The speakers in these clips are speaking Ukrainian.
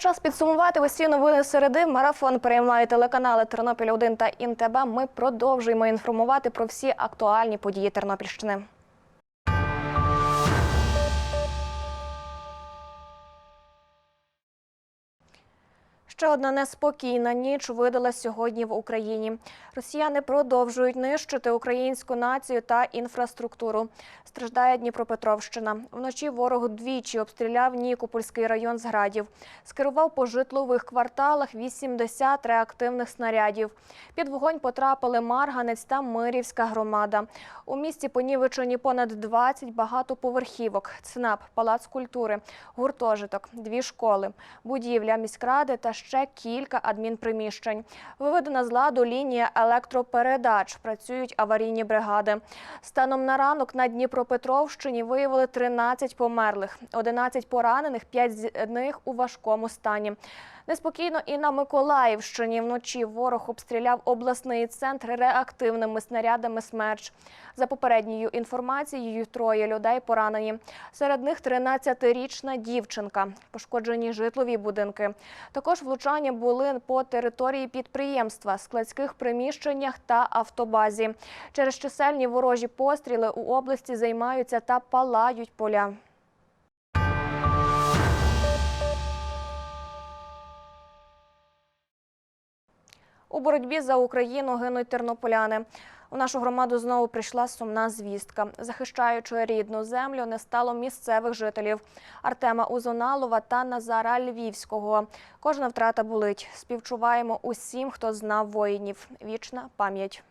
Час підсумувати усі новини середи. Марафон переймає телеканали Тернопіль 1 та Інтеба. Ми продовжуємо інформувати про всі актуальні події Тернопільщини. Ще одна неспокійна ніч видалась сьогодні в Україні. Росіяни продовжують нищити українську націю та інфраструктуру. Страждає Дніпропетровщина. Вночі ворог двічі обстріляв Нікопольський район з градів. Скерував по житлових кварталах 80 реактивних снарядів. Під вогонь потрапили Марганець та Мирівська громада. У місті понівечені понад 20 багатоповерхівок, ЦНАП, палац культури, гуртожиток, дві школи, будівля міськради та кілька адмінприміщень. Виведена з ладу лінія електропередач. Працюють аварійні бригади. Станом на ранок на Дніпропетровщині виявили 13 померлих, 11 поранених, 5 з них у важкому стані. Неспокійно і на Миколаївщині вночі ворог обстріляв обласний центр реактивними снарядами «Смерч». За попередньою інформацією, троє людей поранені. Серед них 13-річна дівчинка. Пошкоджені житлові будинки. Також влучання були по території підприємства, складських приміщеннях та автобазі. Через чисельні ворожі постріли у області займаються та палають поля. У боротьбі за Україну гинуть тернополяни. У нашу громаду знову прийшла сумна звістка. Захищаючи рідну землю, не стало місцевих жителів Артема Узоналова та Назара Львівського. Кожна втрата болить. Співчуваємо усім, хто знав воїнів. Вічна пам'ять.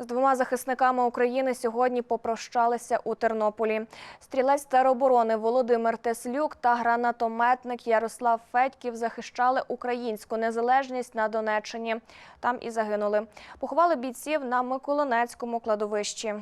З двома захисниками України сьогодні попрощалися у Тернополі. Стрілець тероборони Володимир Теслюк та гранатометник Ярослав Федьків захищали українську незалежність на Донеччині. Там і загинули. Поховали бійців на Миколинецькому кладовищі.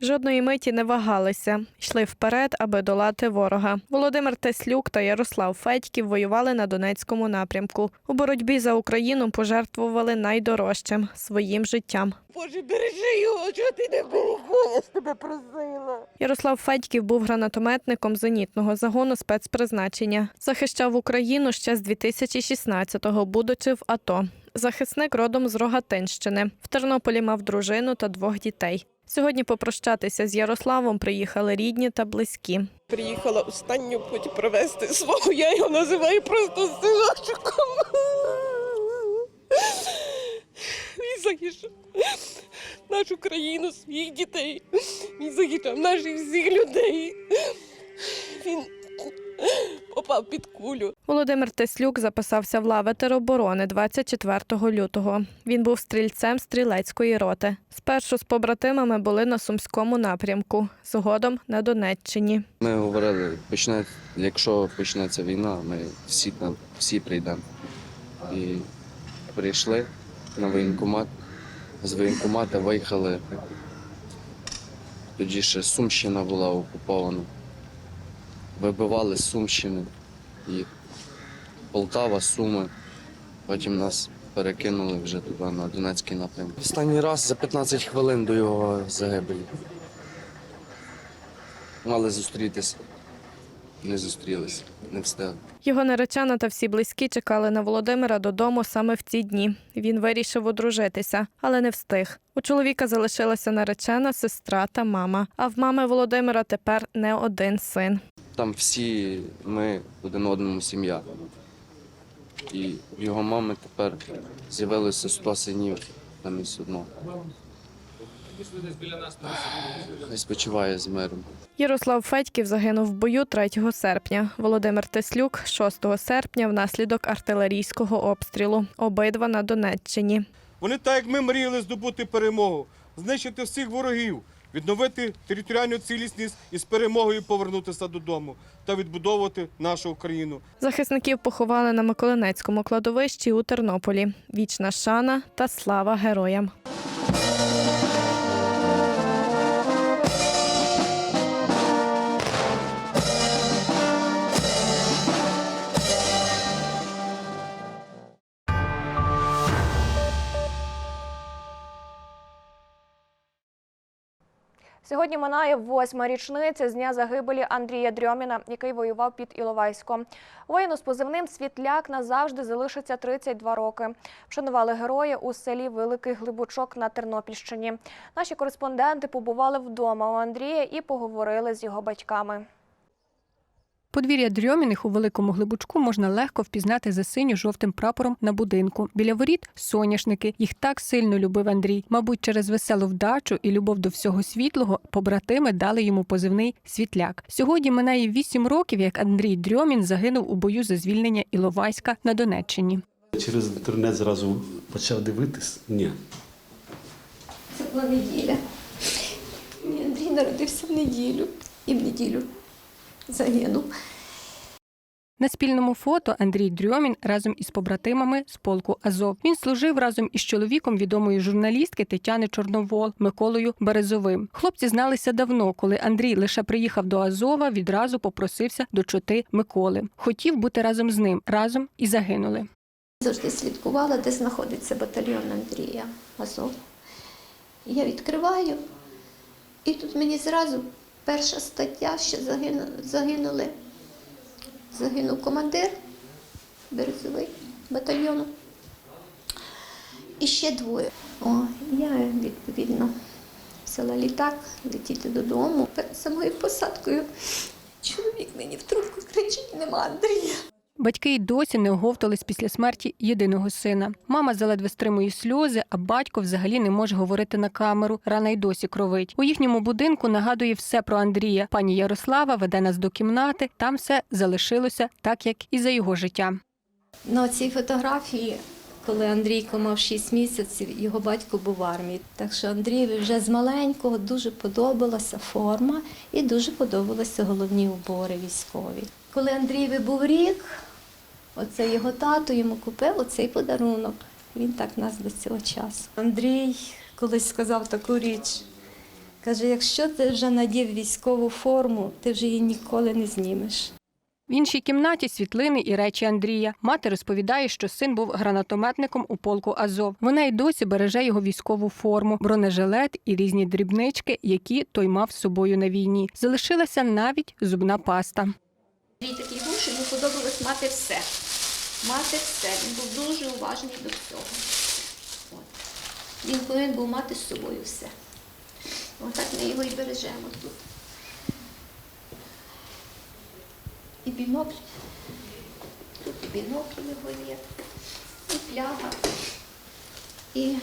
Жодної миті не вагалися, йшли вперед, аби долати ворога. Володимир Теслюк та Ярослав Федьків воювали на Донецькому напрямку. У боротьбі за Україну пожертвували найдорожчим своїм життям. Боже, бережи його, чого ти не берегла, я ж тебе просила. Ярослав Федьків був гранатометником зенітного загону спецпризначення. Захищав Україну ще з 2016-го, будучи в АТО. Захисник родом з Рогатинщини. В Тернополі мав дружину та двох дітей. Сьогодні попрощатися з Ярославом приїхали рідні та близькі. Приїхала останню путь провести свого, я його називаю просто синочком. Він захищав нашу країну, своїх дітей. Він захищав наших всіх людей. Він попав під кулю. Володимир Теслюк записався в лави тероборони 24 лютого. Він був стрільцем стрілецької роти. Спершу з побратимами були на сумському напрямку, згодом на Донеччині. Ми говорили, почне, якщо почнеться війна, ми всі там всі прийдемо. І прийшли на воєнкомат. З воєнкомата виїхали. Тоді ще Сумщина була окупована. Вибивали з Сумщини і Полтава, Суми. Потім нас перекинули вже туди на Донецький напрямок. Останній раз за 15 хвилин до його загибелі. Мали зустрітися. Не зустрілися, не встигли. Його наречена та всі близькі чекали на Володимира додому саме в ці дні. Він вирішив одружитися, але не встиг. У чоловіка залишилася наречена, сестра та мама. А в мами Володимира тепер не один син. Там всі ми один одному сім'я. І в його мами тепер з'явилося 100 синів замість одного. Хай спочиває з миром. Ярослав Федьків загинув в бою 3 серпня. Володимир Теслюк 6 серпня внаслідок артилерійського обстрілу. Обидва на Донеччині. Вони так як ми мріяли здобути перемогу, знищити всіх ворогів, відновити територіальну цілісність і з перемогою повернутися додому та відбудовувати нашу Україну. Захисників поховали на Миколинецькому кладовищі у Тернополі. Вічна шана та слава героям. Сьогодні минає восьма річниця з дня загибелі Андрія Дрьоміна, який воював під Іловайськом. Воїну з позивним Світляк назавжди залишиться 32 роки. Вшанували героя у селі Великий Глибочок на Тернопільщині. Наші кореспонденти побували вдома у Андрія і поговорили з його батьками. Подвір'я Дрьоміних у великому глибочку можна легко впізнати за синьо-жовтим прапором на будинку. Біля воріт соняшники. Їх так сильно любив Андрій. Мабуть, через веселу вдачу і любов до всього світлого побратими дали йому позивний світляк. Сьогодні минає вісім років, як Андрій Дрьомін загинув у бою за звільнення Іловайська на Донеччині. Через інтернет зразу почав дивитись. Ні. Це була неділя. Андрій народився в неділю і в неділю загинув. На спільному фото Андрій Дрьомін разом із побратимами з полку Азов. Він служив разом із чоловіком відомої журналістки Тетяни Чорновол Миколою Березовим. Хлопці зналися давно, коли Андрій лише приїхав до Азова, відразу попросився до чоти Миколи. Хотів бути разом з ним, разом і загинули. Завжди слідкувала, де знаходиться батальйон Андрія Азов. Я відкриваю, і тут мені зразу перша стаття, що загинули. Загинув командир Березовий батальйону. І ще двоє. О, я відповідно взяла літак летіти додому. Перед самою посадкою чоловік мені в трубку кричить, нема Андрія. Батьки й досі не оговтались після смерті єдиного сина. Мама заледве стримує сльози, а батько взагалі не може говорити на камеру. Рана й досі кровить. У їхньому будинку нагадує все про Андрія. Пані Ярослава веде нас до кімнати. Там все залишилося так, як і за його життя. На цій фотографії, коли Андрійко мав 6 місяців, його батько був в армії. Так що Андрієві вже з маленького дуже подобалася форма і дуже подобалися головні убори військові. Коли Андрієві був рік, оце його тато йому купив оцей подарунок. Він так нас до цього часу. Андрій колись сказав таку річ. Каже, якщо ти вже надів військову форму, ти вже її ніколи не знімеш. В іншій кімнаті світлини і речі Андрія. Мати розповідає, що син був гранатометником у полку Азов. Вона й досі береже його військову форму, бронежилет і різні дрібнички, які той мав з собою на війні. Залишилася навіть зубна паста. Андрій такий був, що йому подобалось мати все. Мати все. Він був дуже уважний до всього. От. Він повинен був мати з собою все. Отак ми його і бережемо тут. І бінокль. Тут і бінокль його є, і пляга. І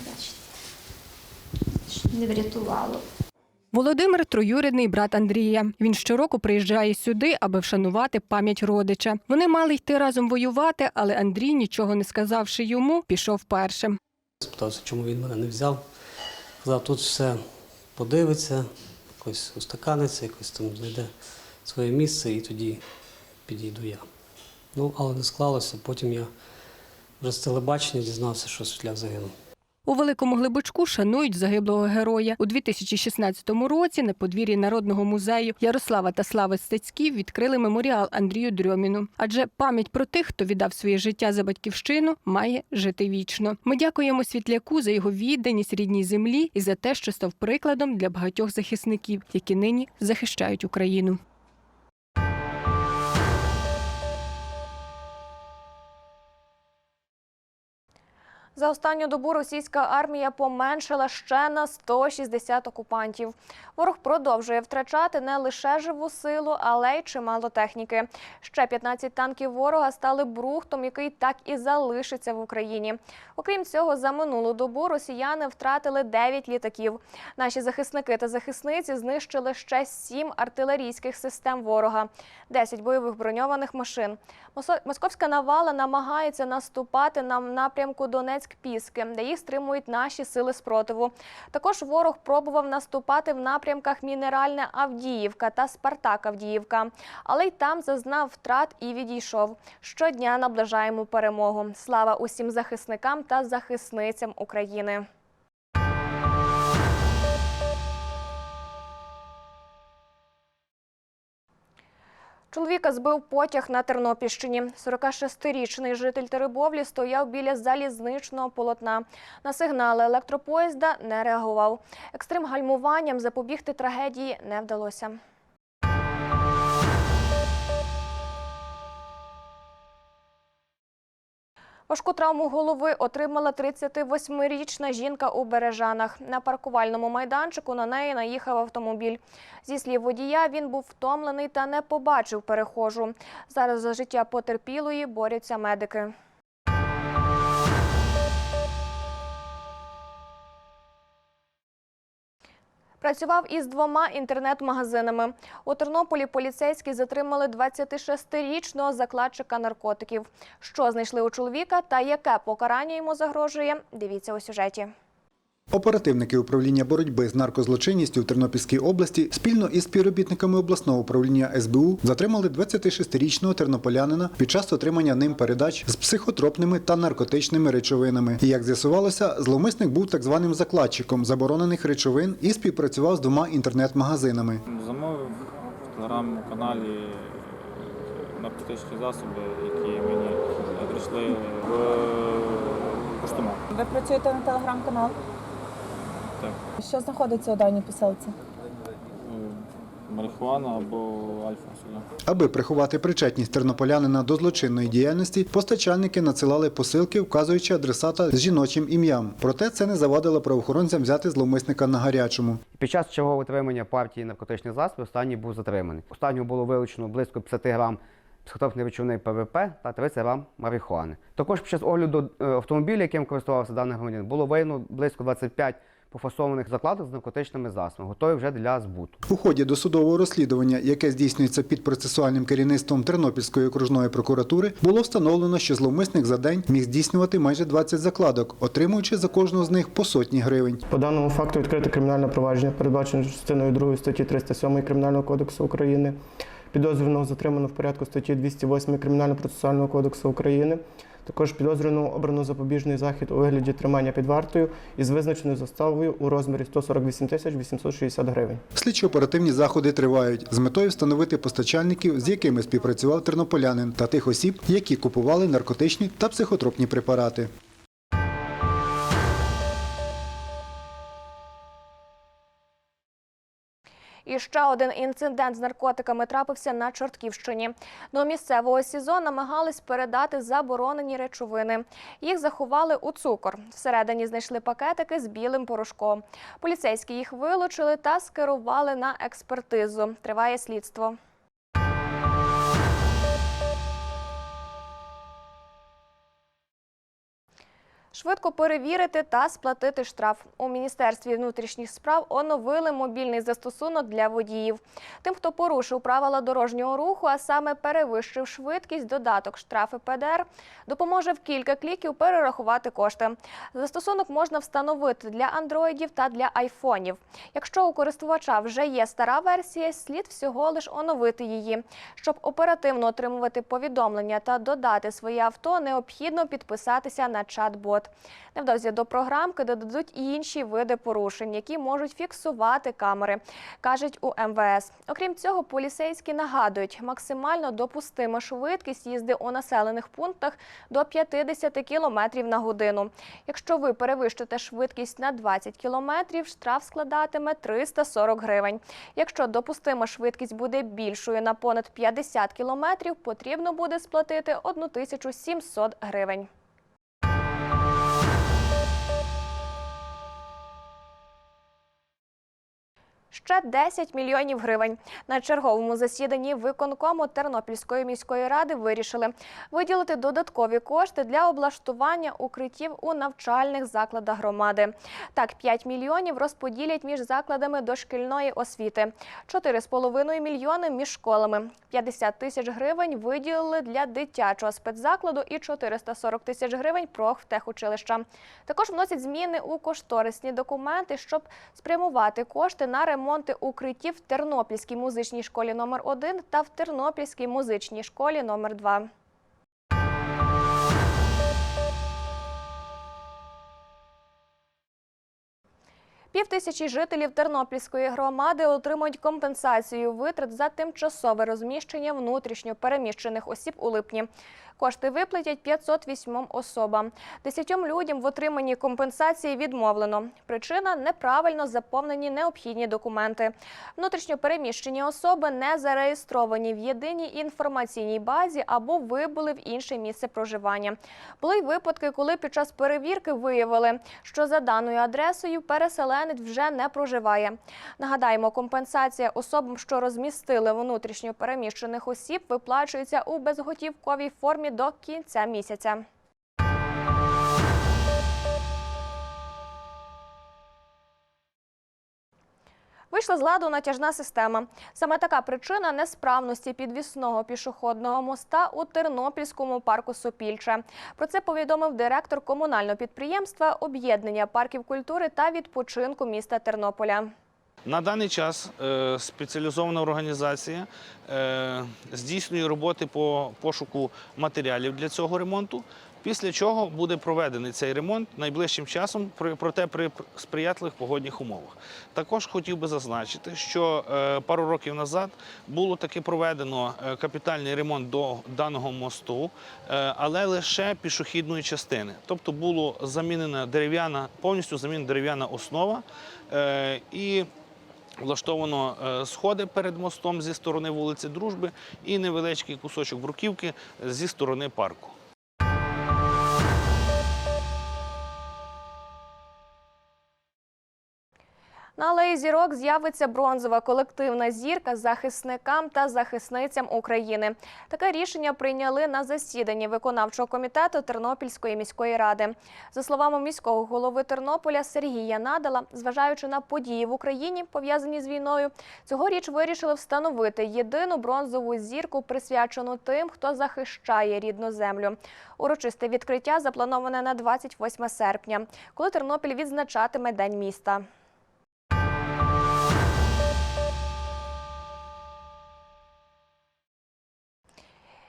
бачите, не врятувало. Володимир троюрідний брат Андрія. Він щороку приїжджає сюди, аби вшанувати пам'ять родича. Вони мали йти разом воювати, але Андрій, нічого не сказавши йому, пішов першим. Спитався, чому він мене не взяв. Сказав, тут все подивиться, якось устаканиться, якось там знайде своє місце і тоді підійду я. Ну, але не склалося. Потім я вже з телебачення дізнався, що Світляк загинув. У великому глибочку шанують загиблого героя. У 2016 році на подвір'ї народного музею Ярослава та Слави Стецьків відкрили меморіал Андрію Дрьоміну. Адже пам'ять про тих, хто віддав своє життя за батьківщину, має жити вічно. Ми дякуємо світляку за його відданість рідній землі і за те, що став прикладом для багатьох захисників, які нині захищають Україну. За останню добу російська армія поменшила ще на 160 окупантів. Ворог продовжує втрачати не лише живу силу, але й чимало техніки. Ще 15 танків ворога стали брухтом, який так і залишиться в Україні. Окрім цього, за минулу добу росіяни втратили 9 літаків. Наші захисники та захисниці знищили ще 7 артилерійських систем ворога, 10 бойових броньованих машин. Московська навала намагається наступати на напрямку Донецьк-Піски, де їх стримують наші сили спротиву. Також ворог пробував наступати в напрямках Мінеральна Авдіївка та Спартак Авдіївка, але й там зазнав втрат і відійшов. Щодня наближаємо перемогу. Слава усім захисникам та захисницям України. Чоловіка збив потяг на Тернопільщині. 46-річний житель Теребовлі стояв біля залізничного полотна. На сигнали електропоїзда не реагував. Екстрим гальмуванням запобігти трагедії не вдалося. Важку травму голови отримала 38-річна жінка у Бережанах. На паркувальному майданчику на неї наїхав автомобіль. Зі слів водія, він був втомлений та не побачив перехожу. Зараз за життя потерпілої борються медики. Працював із двома інтернет-магазинами. У Тернополі поліцейські затримали 26-річного закладчика наркотиків. Що знайшли у чоловіка та яке покарання йому загрожує, дивіться у сюжеті. Оперативники управління боротьби з наркозлочинністю в Тернопільській області спільно із співробітниками обласного управління СБУ затримали 26-річного тернополянина під час отримання ним передач з психотропними та наркотичними речовинами. І як з'ясувалося, зловмисник був так званим закладчиком заборонених речовин і співпрацював з двома інтернет-магазинами. Замовив в телеграм-каналі наркотичні засоби, які мені прийшли в поштомат. Ви працюєте на телеграм-канал? Так. Що знаходиться у даній посилці? Е, Марихуана або альфа соля. Аби приховати причетність тернополянина до злочинної діяльності, постачальники надсилали посилки, вказуючи адресата з жіночим ім'ям. Проте це не завадило правоохоронцям взяти зловмисника на гарячому. Під час чергового отримання партії наркотичних засобів останній був затриманий. Останнього було вилучено близько 50 грам психотропної речовини ПВП та 30 грам марихуани. Також під час огляду е, автомобіля, яким користувався даний громадянин, було виявлено близько 25 пофасованих закладок з наркотичними засобами, готові вже для збуту. У ході досудового розслідування, яке здійснюється під процесуальним керівництвом Тернопільської окружної прокуратури, було встановлено, що зловмисник за день міг здійснювати майже 20 закладок, отримуючи за кожну з них по сотні гривень. По даному факту відкрите кримінальне провадження, передбачено частиною 2 статті 307 Кримінального кодексу України. Підозрюваного затримано в порядку статті 208 Кримінально-процесуального кодексу України. Також підозрюваного обрано запобіжний захід у вигляді тримання під вартою із визначеною заставою у розмірі 148 тисяч 860 гривень. Слідчо-оперативні заходи тривають з метою встановити постачальників, з якими співпрацював тернополянин, та тих осіб, які купували наркотичні та психотропні препарати. І ще один інцидент з наркотиками трапився на Чортківщині. До місцевого СІЗО намагались передати заборонені речовини. Їх заховали у цукор. Всередині знайшли пакетики з білим порошком. Поліцейські їх вилучили та скерували на експертизу. Триває слідство. Швидко перевірити та сплатити штраф. У Міністерстві внутрішніх справ оновили мобільний застосунок для водіїв. Тим, хто порушив правила дорожнього руху, а саме перевищив швидкість, додаток штрафи ПДР, допоможе в кілька кліків перерахувати кошти. Застосунок можна встановити для андроїдів та для айфонів. Якщо у користувача вже є стара версія, слід всього лиш оновити її. Щоб оперативно отримувати повідомлення та додати своє авто, необхідно підписатися на чат-бот. Невдовзі до програмки додадуть і інші види порушень, які можуть фіксувати камери, кажуть у МВС. Окрім цього, поліцейські нагадують, максимально допустима швидкість їзди у населених пунктах до 50 км на годину. Якщо ви перевищите швидкість на 20 км, штраф складатиме 340 гривень. Якщо допустима швидкість буде більшою на понад 50 км, потрібно буде сплатити 1700 гривень. Ще 10 мільйонів гривень. На черговому засіданні виконкому Тернопільської міської ради вирішили виділити додаткові кошти для облаштування укриттів у навчальних закладах громади. Так, 5 мільйонів розподілять між закладами дошкільної освіти, 4,5 мільйони між школами, 50 тисяч гривень виділили для дитячого спецзакладу і 440 тисяч гривень профтехучилища. Також вносять зміни у кошторисні документи, щоб спрямувати кошти на ремонти укриттів в Тернопільській музичній школі номер 1 та в Тернопільській музичній школі номер 2 Півтисячі жителів Тернопільської громади отримують компенсацію витрат за тимчасове розміщення внутрішньо переміщених осіб у липні. Кошти виплатять 508 особам. Десятьом людям в отриманні компенсації відмовлено. Причина неправильно заповнені необхідні документи. Внутрішньо переміщені особи не зареєстровані в єдиній інформаційній базі або вибули в інше місце проживання. Були й випадки, коли під час перевірки виявили, що за даною адресою переселенець вже не проживає. Нагадаємо, компенсація особам, що розмістили внутрішньо переміщених осіб, виплачується у безготівковій формі до кінця місяця. Вийшла з ладу натяжна система. Саме така причина несправності підвісного пішохідного моста у Тернопільському парку Сопільче. Про це повідомив директор комунального підприємства об'єднання парків культури та відпочинку міста Тернополя. На даний час е, спеціалізована організація е, здійснює роботи по пошуку матеріалів для цього ремонту. Після чого буде проведений цей ремонт найближчим часом, проте при сприятливих погодних умовах. Також хотів би зазначити, що е, пару років назад було таки проведено капітальний ремонт до даного мосту, але лише пішохідної частини. Тобто було замінена дерев'яна, повністю замінена дерев'яна основа і Влаштовано е, сходи перед мостом зі сторони вулиці Дружби і невеличкий кусочок бруківки зі сторони парку. На алеї зірок з'явиться бронзова колективна зірка захисникам та захисницям України. Таке рішення прийняли на засіданні виконавчого комітету Тернопільської міської ради. За словами міського голови Тернополя Сергія Надала, зважаючи на події в Україні, пов'язані з війною, цьогоріч вирішили встановити єдину бронзову зірку, присвячену тим, хто захищає рідну землю. Урочисте відкриття заплановане на 28 серпня, коли Тернопіль відзначатиме День міста.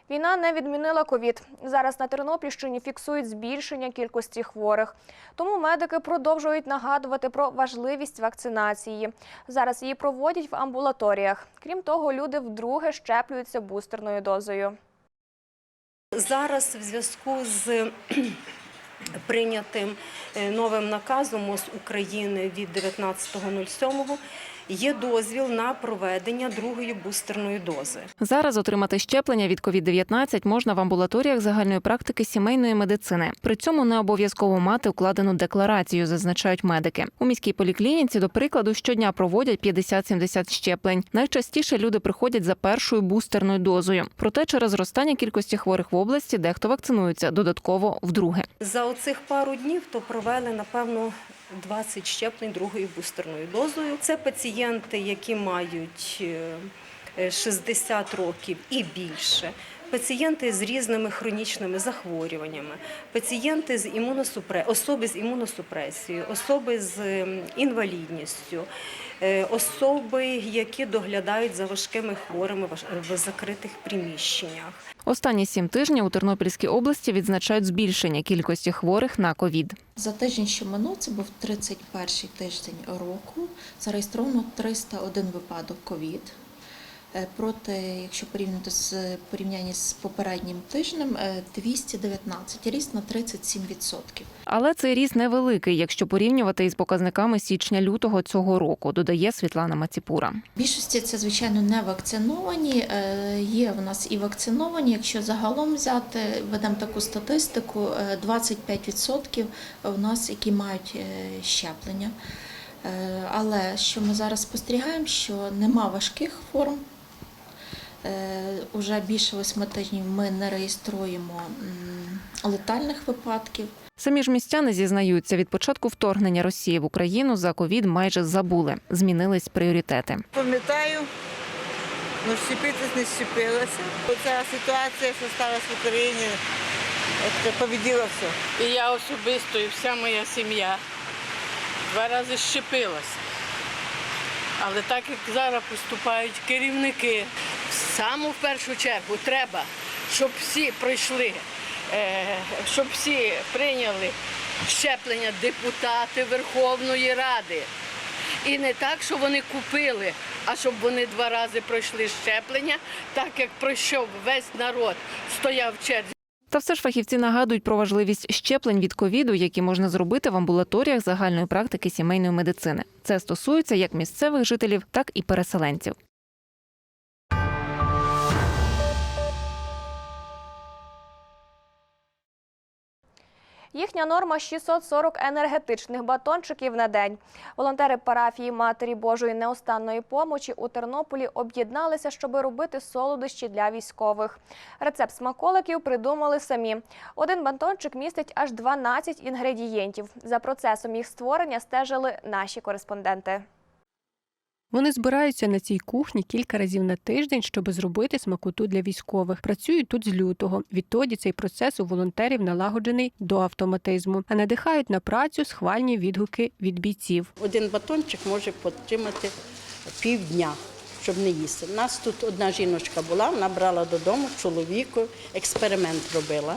Війна не відмінила ковід. Зараз на Тернопільщині фіксують збільшення кількості хворих. Тому медики продовжують нагадувати про важливість вакцинації. Зараз її проводять в амбулаторіях. Крім того, люди вдруге щеплюються бустерною дозою. Зараз в зв'язку з прийнятим е, новим наказом МОЗ України від 19.07 є дозвіл на проведення другої бустерної дози. Зараз отримати щеплення від COVID-19 можна в амбулаторіях загальної практики сімейної медицини. При цьому не обов'язково мати укладену декларацію, зазначають медики. У міській поліклініці, до прикладу, щодня проводять 50-70 щеплень. Найчастіше люди приходять за першою бустерною дозою. Проте через зростання кількості хворих в області дехто вакцинується додатково вдруге. За оцих пару днів то провели напевно 20 щеплень другою бустерною дозою. Це пацієнти, які мають е, 60 років і більше. Пацієнти з різними хронічними захворюваннями, пацієнти з імуносупре... особи з імуносупресією, особи з інвалідністю, е, особи, які доглядають за важкими хворими в закритих приміщеннях. Останні сім тижнів у Тернопільській області відзначають збільшення кількості хворих на ковід. За тиждень, що минув, це був 31-й тиждень року. Зареєстровано 301 випадок ковід. Е, Проти, якщо порівняти з порівнянні з попереднім тижнем, е, 219, ріст на 37%. Але цей ріст невеликий, якщо порівнювати із показниками січня-лютого цього року, додає Світлана Маціпура. Більшості це, звичайно, не вакциновані. Е, Є в нас і вакциновані. Якщо загалом взяти, ведемо таку статистику, е, 25% у нас, які мають е, щеплення. Е, Але що ми зараз спостерігаємо, що нема важких форм. Е, Уже більше восьми тижнів ми не реєструємо летальних випадків. Самі ж містяни зізнаються, від початку вторгнення Росії в Україну за ковід майже забули. Змінились пріоритети. Пам'ятаю, ну щепитись не щепилася. Оця ситуація, що сталася в Україні, побіділа все. І я особисто, і вся моя сім'я два рази щепилася. Але так як зараз поступають керівники, саме в першу чергу треба, щоб всі пройшли, е, щоб всі прийняли щеплення депутати Верховної Ради. І не так, що вони купили, а щоб вони два рази пройшли щеплення, так як пройшов весь народ, стояв в черзі. Та все ж фахівці нагадують про важливість щеплень від ковіду, які можна зробити в амбулаторіях загальної практики сімейної медицини. Це стосується як місцевих жителів, так і переселенців. Їхня норма 640 енергетичних батончиків на день. Волонтери парафії Матері Божої неостанної помочі у Тернополі об'єдналися, щоб робити солодощі для військових. Рецепт смаколиків придумали самі. Один батончик містить аж 12 інгредієнтів. За процесом їх створення стежили наші кореспонденти. Вони збираються на цій кухні кілька разів на тиждень, щоб зробити смакоту для військових. Працюють тут з лютого. Відтоді цей процес у волонтерів налагоджений до автоматизму, а надихають на працю схвальні відгуки від бійців. Один батончик може потримати півдня, щоб не їсти. У нас тут одна жіночка була, вона брала додому чоловіку, експеримент робила.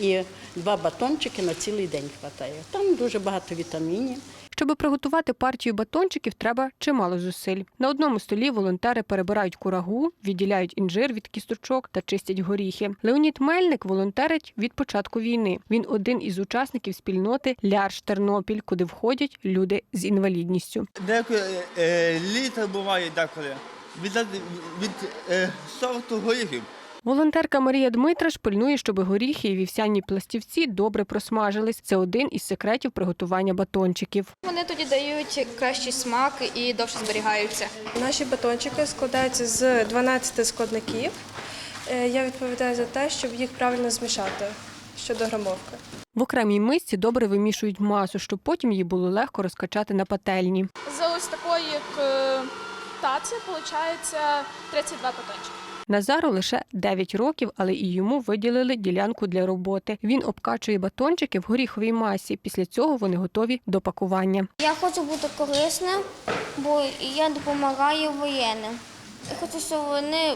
І два батончики на цілий день вистачає. Там дуже багато вітамінів. Щоб приготувати партію батончиків, треба чимало зусиль. На одному столі волонтери перебирають курагу, відділяють інжир від кісточок та чистять горіхи. Леонід Мельник волонтерить від початку війни. Він один із учасників спільноти Лярш Тернопіль, куди входять люди з інвалідністю. Деколи е, літр буває деколи від, від е, сорту горіхів. Волонтерка Марія Дмитраш пильнує, щоб горіхи і вівсяні пластівці добре просмажились. Це один із секретів приготування батончиків. Вони тоді дають кращий смак і довше зберігаються. Наші батончики складаються з 12 складників. Е, Я відповідаю за те, щоб їх правильно змішати щодо грамовки. В окремій мисці добре вимішують масу, щоб потім її було легко розкачати на пательні. З ось такої як е, таці виходить 32 батончики. Назару лише 9 років, але і йому виділили ділянку для роботи. Він обкачує батончики в горіховій масі. Після цього вони готові до пакування. Я хочу бути корисним, бо я допомагаю воєнним. Хочу, щоб вони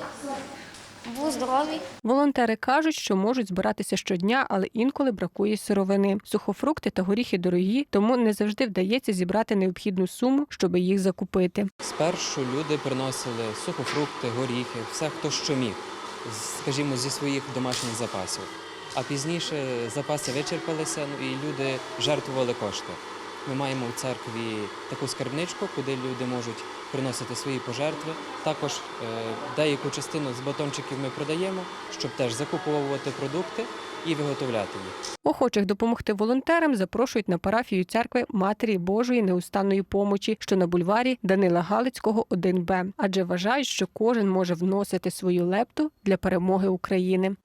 були здорові. Волонтери кажуть, що можуть збиратися щодня, але інколи бракує сировини. Сухофрукти та горіхи дорогі, тому не завжди вдається зібрати необхідну суму, щоб їх закупити. Спершу люди приносили сухофрукти, горіхи, все хто що міг, скажімо, зі своїх домашніх запасів. А пізніше запаси вичерпалися, ну і люди жертвували кошти. Ми маємо у церкві таку скарбничку, куди люди можуть приносити свої пожертви. Також е, деяку частину з батончиків ми продаємо, щоб теж закуповувати продукти і виготовляти їх. Охочих допомогти волонтерам запрошують на парафію церкви Матері Божої неустанної помочі, що на бульварі Данила Галицького 1Б, адже вважають, що кожен може вносити свою лепту для перемоги України.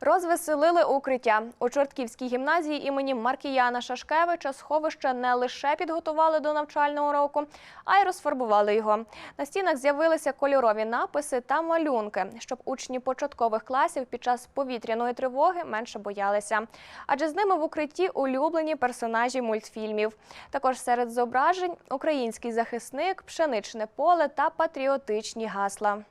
Розвеселили укриття у Чортківській гімназії імені Маркіяна Шашкевича. Сховище не лише підготували до навчального року, а й розфарбували його. На стінах з'явилися кольорові написи та малюнки, щоб учні початкових класів під час повітряної тривоги менше боялися. Адже з ними в укритті улюблені персонажі мультфільмів. Також серед зображень український захисник, пшеничне поле та патріотичні гасла.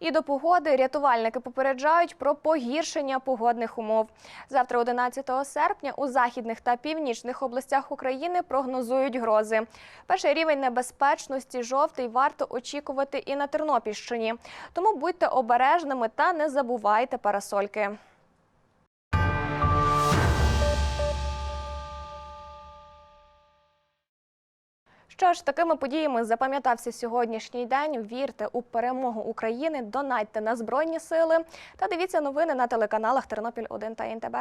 І до погоди рятувальники попереджають про погіршення погодних умов. Завтра, 11 серпня, у західних та північних областях України прогнозують грози. Перший рівень небезпечності жовтий варто очікувати і на Тернопільщині. Тому будьте обережними та не забувайте парасольки. Що ж, такими подіями запам'ятався сьогоднішній день. Вірте у перемогу України, донатьте на Збройні Сили та дивіться новини на телеканалах Тернопіль 1 та НТБ.